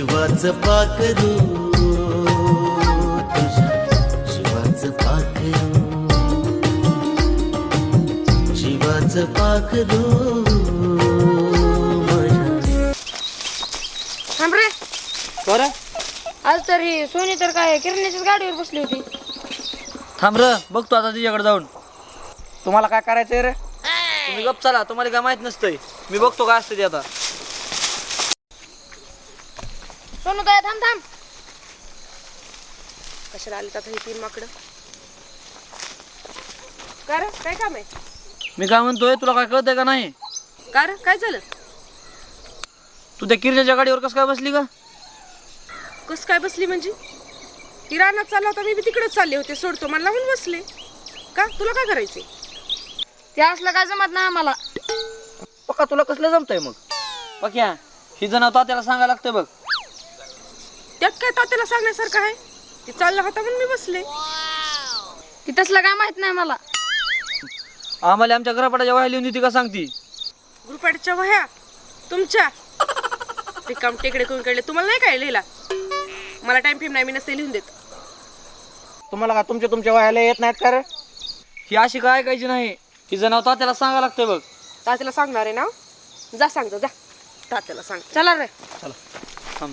शिवाचं पाखरू तुझ्या शिवाचं पाखरू शिवाचं पाखरू माझ्या थांब रे. बरं. आज तरी सोनी तर काय किरण्याच्याच गाडीवर बसली होती. थांब र बघतो आता तिच्याकडे जाऊन. तुम्हाला काय करायचंय रे? तुम्ही गप चला तुम्हाला काय माहीत नसतंय. मी बघतो काय असतं ते आता. सोनू काय थांब थांब. कशाला आली आता ही तीन माकडं? का रे? काय काम आहे? मी काय म्हणतोय तुला काय कळतंय का नाही? का रे? काय झालं? तू त्या किरण्याच्या गाडीवर कसं काय बसली का कस काय बसली म्हणजे? ती रानात चालला होता मी बी तिकडेच चालले होते सोडतो मला लावून बसले. का? तुला काय करायचे ते असलं काय जमत नाही आम्हाला. पक्का तुला कसलं जमतंय मग? पक्या ही जण तात्याला सांगायला लागतंय बघ. त्यात काय तात्याला सांगण्यासारखं आहे? ती चालला होता म्हणून मी बसले. ती तसलं काय माहीत नाही मला. आम्हाला आमच्या घरापाटाच्या वह्या लिहून देते का सांगती? ग्रुपॅडच्या वह्या? तुमच्या? रिकाम टेकडे कोण काढले. तुम्हाला नाही काय लिहिला? मला टाइम फिम नाही मी नसते लिहून देत. तुम्हाला का तुमच्या तुमच्या वह्याला येत नाहीत का रे? ही अशी काय ऐकायची नाही. ही जण तात्याला सांगायला लागतंय बघ. तात्याला सांगणार आहे ना जा सांग जा जा. तात्याला सांग. चला रे.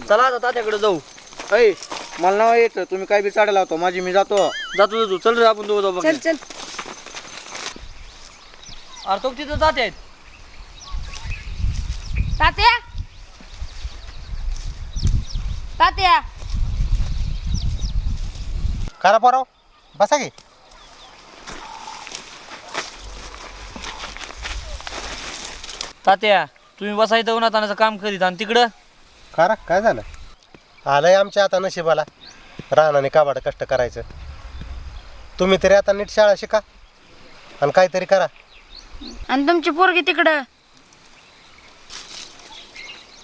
चला आता तात्याकडे जाऊ. ऐ मला नाव येतं. तुम्ही काय बी चाडायला लावतो? माझी मी जातो. जातो जातो. चल रे आपण दोघं जाऊ बघ चल चल. अरे तो तिथं जाते आहेत. तात्या? तात्या? करा पोराव बसा की. तात्या तुम्ही बसायचं उन्हातानाचं काम करीत आणि तिकडं. करा काय झालं? आलंय आमच्या आता नशिबाला रानाने काबाड कष्ट करायचं. तुम्ही तरी आता नीट शाळा शिका आणि काहीतरी करा. आणि तुमची पोरगी तिकडं?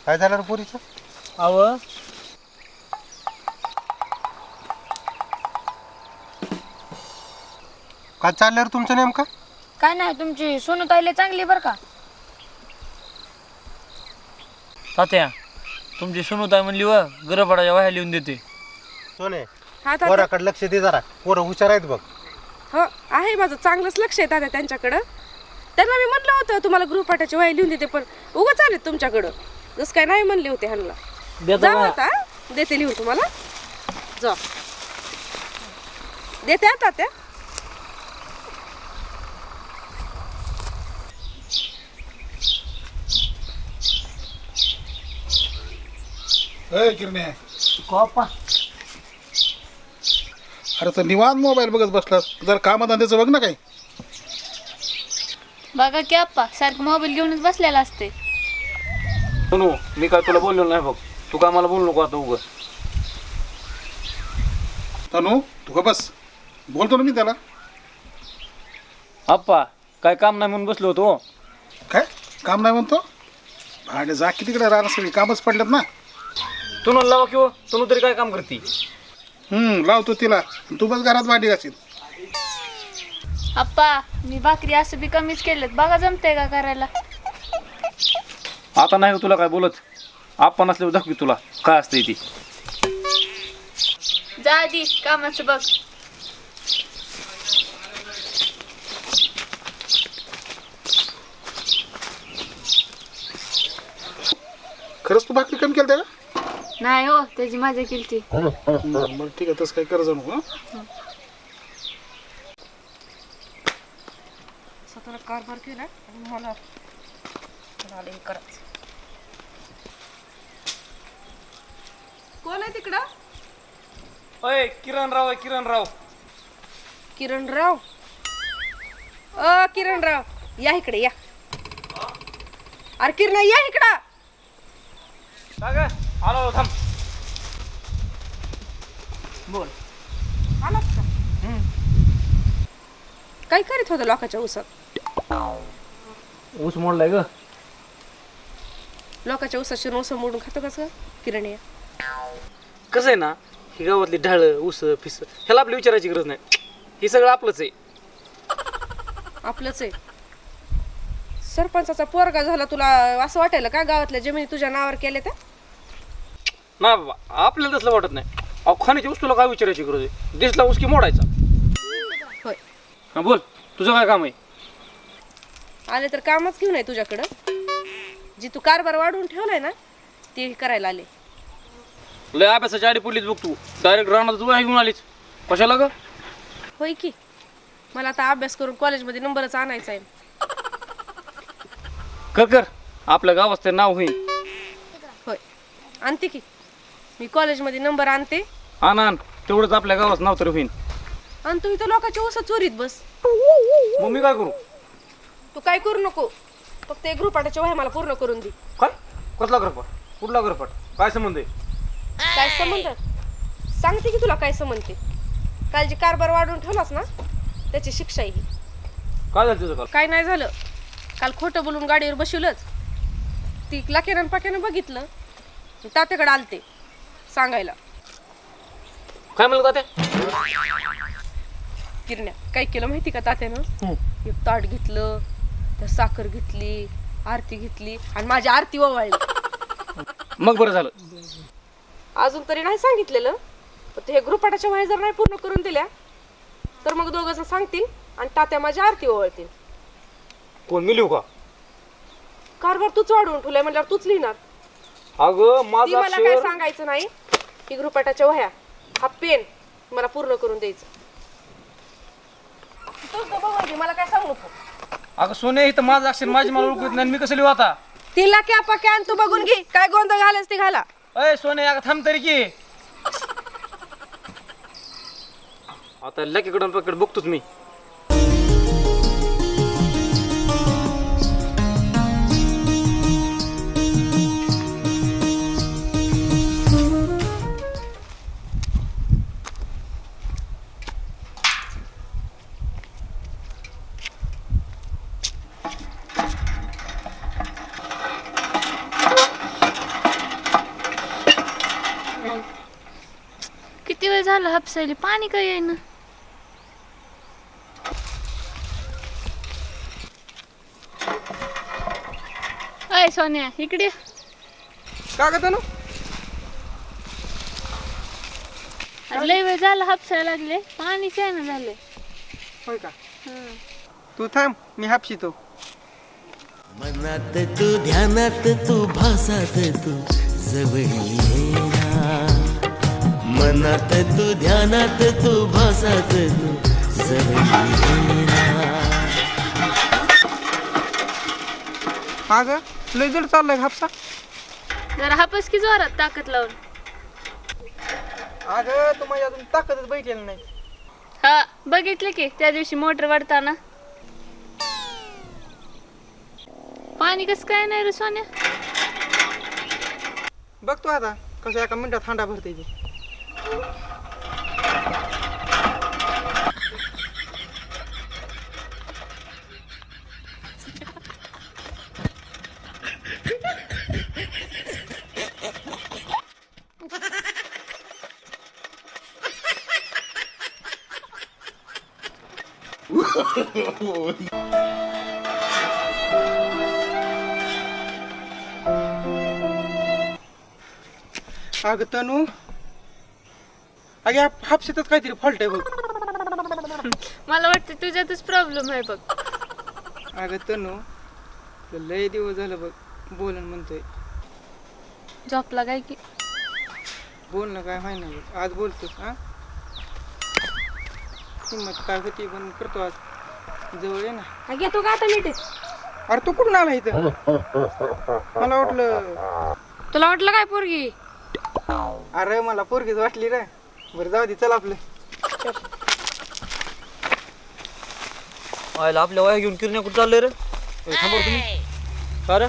काय झालं रे पुरीचं? अव काय चाललं रे तुमचं नेमकं? काय नाही तुमची सोनू ताईले चांगली बरं का? तात्या. तुमची सुनूताई म्हणली व गरपाडाच्या वाह्या लिहून देते. सोने हा तात्या. पोराकडे लक्ष दे जरा. पोरं हुशार आहेत बघ. हो आहे माझं चांगलंच लक्ष आहे तात्या त्यांच्याकडं. त्यांना मी म्हटलं होतं तुम्हाला गृहपाठाची वही लिहून देते पण उगाच आले तुमच्याकडं. जसं काय नाही म्हणले होते ह्यांना. देतो जा का? आता देते लिहून तुम्हाला. जा. देते आता त्या अय किरणे कोपा. अरे तर निवांत मोबाईल बघत बसला जर कामधंद्याचं बघ ना काही. बघा की आप्पा सारखं मोबाईल घेऊनच बसलेला असते सुनू मी काय तुला बोललो नाही बघ. तू काय मला बोलू नको आता उग. तनू तू का बस. बोलतो ना मी त्याला. आप्पा काय काम नाही म्हणून बसलो होतो. काय? काम नाही म्हणतो? भांडे जा की तिकडे राहणार सगळी कामच पडलेत ना. तू न लावा किंवा तू तरी काय काम करती? हम्म लावतो तिला. तू बस घरात भांडी घासील आप्पा मी भाकरी असं बी कमीच केलेत बघा जमते का करायला? आता नाही हो तुला काय बोलत. आप्पा नसल्यावर दाखवी तुला. काय असते ती? जा आधी कामाचं बघ. खरंच तू भाकरी कमी केलं का? नाही हो त्याची मजा केली ती बरं बरं, ठीक आहे तसं काही कर्ज नको हं? स्वतःला कारभार केला आणि मला मला आलं हे करायचं कोण आहे तिकडं? अय किरण राव किरण राव किरणराव? अ किरणराव या इकडे या. अरे किरण या इकडं. आलो थांब बोल आलात का काय करीत होतं लोकांच्या उसात? ऊस मोडलाय ग. लोकांच्या उसाशी ऊस मोडून खातो कसं किरण या कसं आहे ना ही गावातली ढाळ ऊस फिस ह्याला आपली विचारायची गरज नाही. हे सगळं आपलंच आहे. आपलंच आहे. सरपंचाचा पोरगा झाला तुला असं वाटायला का गावातल्या जमिनी तुझ्या नावावर केल्या त्या नाही बाबा आपल्याला तसलं वाटत नाही. अहो खाण्याच्या वस्तूला काय विचारायची गरज आहे? दिसला उसकी मोडायचा? होय हा बोल. तुझं काय काम आहे? आले तर कामच घेऊन आहे तुझ्याकडं. जी तू कारभार वाढवून ठेवलाय ना ते करायला आले. लय अभ्यासाची आडी पडलीच बघ तू. डायरेक्ट राहणार तू घेऊन आलीच कशाला ग? होय की. मला आता अभ्यास करून कॉलेजमध्ये नंबरच आणायचा आहे. कर कर. आपल्या गावात ते नाव होईल होय. आणते की. मी कॉलेजमध्ये नंबर आणते. आण आण. तेवढंच आपल्या गावात नाव तरी होईल आणि तू इथं लोकांच्या ऊसा चोरीत बस. मग मी काय करू? तू काय करू नको. फक्त एक ग्रुपाटाच्या वह्या मला पूर्ण करून दे. काय? कसला ग्रहपट कुठला ग्रहपट काय संबंध आहे? काय संबंध? सांगते की तुला काय संबंध ते काल जे कारभार वाढवून ठेवलास ना त्याची शिक्षा ही. काय झालं तुझं काल? काय नाही झालं. काल खोटं बोलून गाडीवर बसवलंच. ती लाक्यानं पाक्यानं बघितलं. तात्याकडे आलते. सांगायला. काय म्हणलं तात्या? किरण्या काय केलं माहिती का तात्यानं? एक ताट घेतलं त्या साखर घेतली आरती घेतली आणि माझी आरती ओवाळली. मग बरं झालं. अजून तरी नाही सांगितलेलं पण ते हे गृहपाठाच्या वह्या जर नाही पूर्ण करून दिल्या तर मग दोघं जण सांगतील आणि तात्या माझी आरती ओवाळतील. कोण मी लिहू का? कारभार तूच वाढवून ठेवलाय म्हणल्यावर तूच लिहिणार. अगं ती माझं मला काय अक्षर सांगायचं नाही की गृहपाठाच्या वह्या हा पेन मला पूर्ण करून द्यायचं. तूच तर बघ मला काय सांगू नको. अगं सोने इथं माझं अक्षर माझी मला ओळखत नाही. मी कसं लिहू आता? तिला क्या पक्या तू बघून घे. काय गोंधळ घालायच ते घाला. अय सोने अगं थांब तरी की. आता लकीकडून पकड बघतोच मी. हापसायला पाणी काय येईना अय सोन्या इकडे ये. का ग तनु? अरे लय वेळ झाला हापसायला लागले। आहे ना झाले होय का? तू थांब मी हापशितो मनात तू ध्यानात तू भासात तू जवळी येना मनात तू ध्यानात तू भासात तू अगं लय जड चाललंय हापसा. जरा हापस की जोरात ताकद लावून. अगं तू माझ्या अजून ताकदच बैठलेली नाही. हा बघितले की त्या दिवशी मोटर वाढताना. पाणी कसं काय नाही रे सोन्या? बघतो आता कसं एका मिनिटात हांडा भरते ती. Agora tá no... अगं अगे हापशातच काहीतरी फॉल्ट आहे बघ. मला वाटतं तुझ्यातच प्रॉब्लेम आहे बघ. अगं तनू लय दिवस झालं बघ बोलन म्हणतोय. झोपला काय की? बोल ना काय माहिती नाही बघ आज बोलतोस हा? हिंमत काय होती पण करतो आज. जवळ ये ना. हा घेतो का आता अरे तू कुठून आला इथं? मला वाटलं तुला वाटलं काय पोरगी? अरे मला पोरगीच वाटली रे. बरं जाऊ दे चल आपलं. आयला आपल्या वया घेऊन किरण्या कुठं चाललंय रे? तुम्ही. का रे?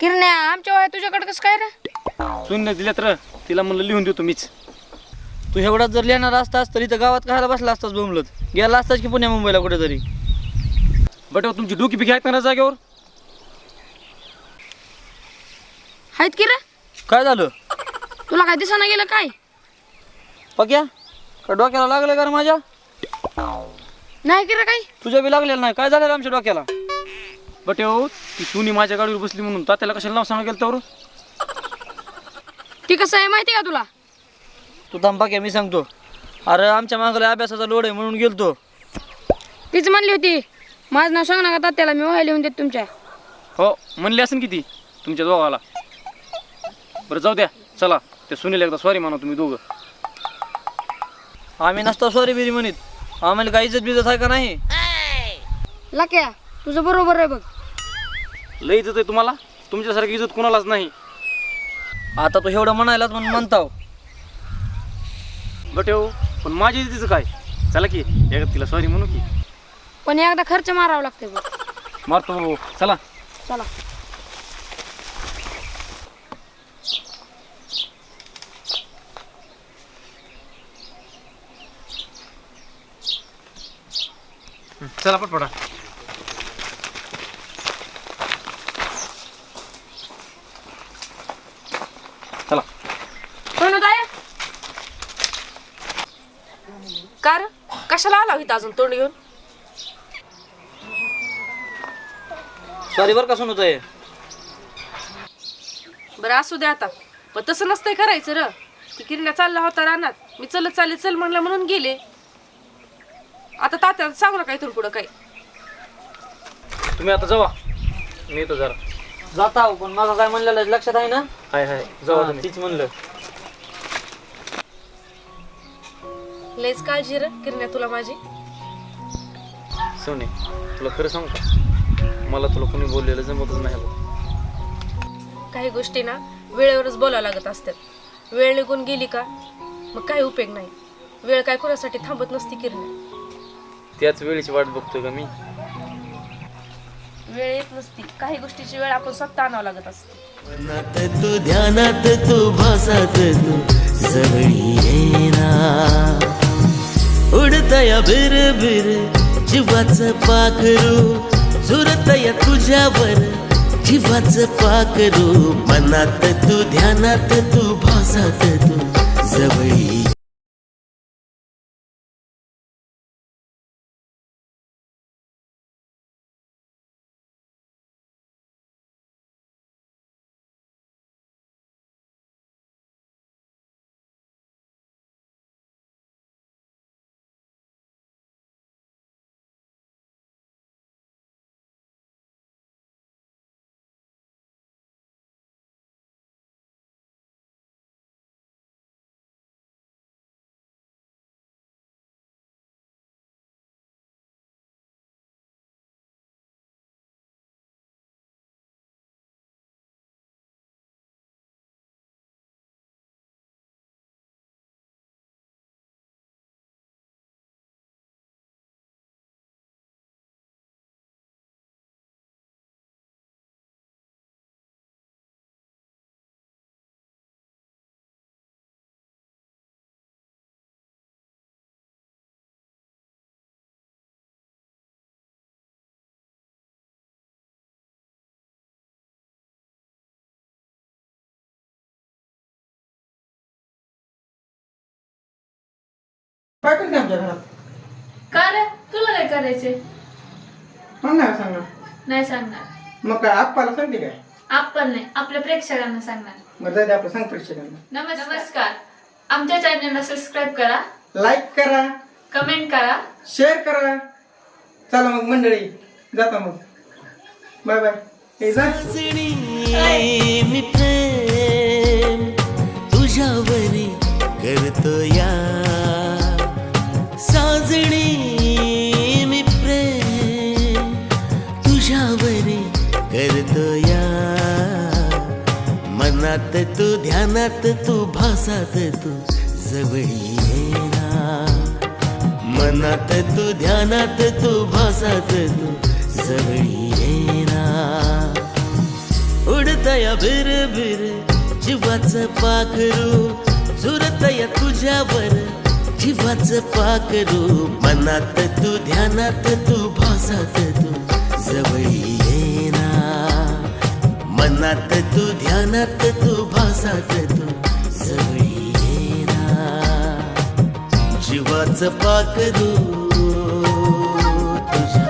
किरण्या आमच्या वया तुझ्याकडे कसं काय रे? शून्य दिल्यात र. तिला म्हणलं लिहून देतो मीच. तू एवढाच जर लिहिणार असतास तर इथं गावात खायला बसला असतास बोंबलत? गेला असतास की पुण्या मुंबईला कुठेतरी? बट तुमची डोकी पिकी आहेत ना जागेवर? आहेत की रे? काय झालं? तुला काय दिसाना गेलं काय? पक्या? का डोक्याला लागलं का रे माझ्या? नाही की रे काय तुझ्या बी लागलेलं नाही. काय झालं रे आमच्या डोक्याला? बट ती सुनी माझ्या गाडीवर बसली म्हणून. तात्याला कशाला नाव सांगा गेलं तर ती कसं आहे माहिती का तुला? तू थांबा की मी सांगतो. अरे आमच्या मागला अभ्यासाचा लोड आहे म्हणून गेलतो. तीच म्हणली होती माझं नाव सांग ना का त्याला मी वह्या लिहून देत तुमच्या. हो म्हणले असेल किती? तुमच्या दोघाला. बरं जाऊ द्या. चला. ते सुनील एकदा सॉरी म्हणा तुम्ही दोघं. आम्ही नसतो सॉरी बिरी म्हणत. आम्हाला काही इज्जत बिजत आहे का नाही? लाक्या तुझं बरोबर आहे बघ. लई इज्जत आहे तुम्हाला? तुमच्यासारखी इज्जत कुणालाच नाही. आता तू एवढं म्हणायलाच म्हणून म्हणताव. गटेव पण माझ्या इज्जतीचं काय? चला की एकदा तिला सॉरी म्हणू की. पण एकदा खर्च मारावा लागते बघ. मारतो चला. चला. चला पटपटा. चला. कार? कशाला आला होता अजून तोंड घेऊन? सॉरी बरं का सुनत आहे बरं असू दे आता. पण तसं नसतंय करायचं र. ती किरण्या चालला होता रानात. मी चलत चालले चल म्हणलं म्हणून गेले. आता तात्याला सांगू नका इथून पुढं काही. तुम्ही आता जावा. मी येतो जरा. जाता पण माझं काय म्हणलेलं लक्षात आहे ना? हाय हाय. जावा हा, तुम्ही. तीच म्हणलं. लयच काळजी र किरण्या तुला माझी. सोने तुला खरं सांगू का? मला तुला कोणी बोललेलं जमतच नाही बघ. काही गोष्टी ना वेळेवरच बोलावं लागत असतात. वेळ निघून गेली का मग काही उपयोग नाही. वेळ काय कोणासाठी थांबत नसती किरण्या. त्याच वेळेची वाट बघतोय का मी? वेळ येत नसती. काही गोष्टीची वेळ आपण स्वतः आणावं लागत असते. मनात तू ध्यानात तू भासात तू जवळी येना उडतया बिर बिर जीवाचं पाखरू झुरतया तुझ्यावर जीवाचं पाखरू. मनात तू ध्यानात तू भासात तू जवळी का रे? तुला काय करायचे म्हणणार सांगा नाही सांगणार. मग काय आप्पाला सांगते काय? आपण नाही आपल्या प्रेक्षकांना सांगणार. बरं जाऊ दे आपलं सांग प्रेक्षकांना. नमस्कार. आमच्या चॅनलला सबस्क्राईब करा. लाईक करा. कमेंट करा. शेअर करा. चला मग मंडळी जाता मग. बाय बाय जा. तू तू जवळी येना मनात तू ध्यानात तू भासात तू जवळी येना उडतया बिर बिर जीवाच पाखरू झुरतया तुझ्यावर जीवाच पाखरू. मनात तू ध्यानात तू भासात तू जवळी येना मनात तू ध्यानात तू भासात तू झळी ना जीवाच पाक दू तुझ्या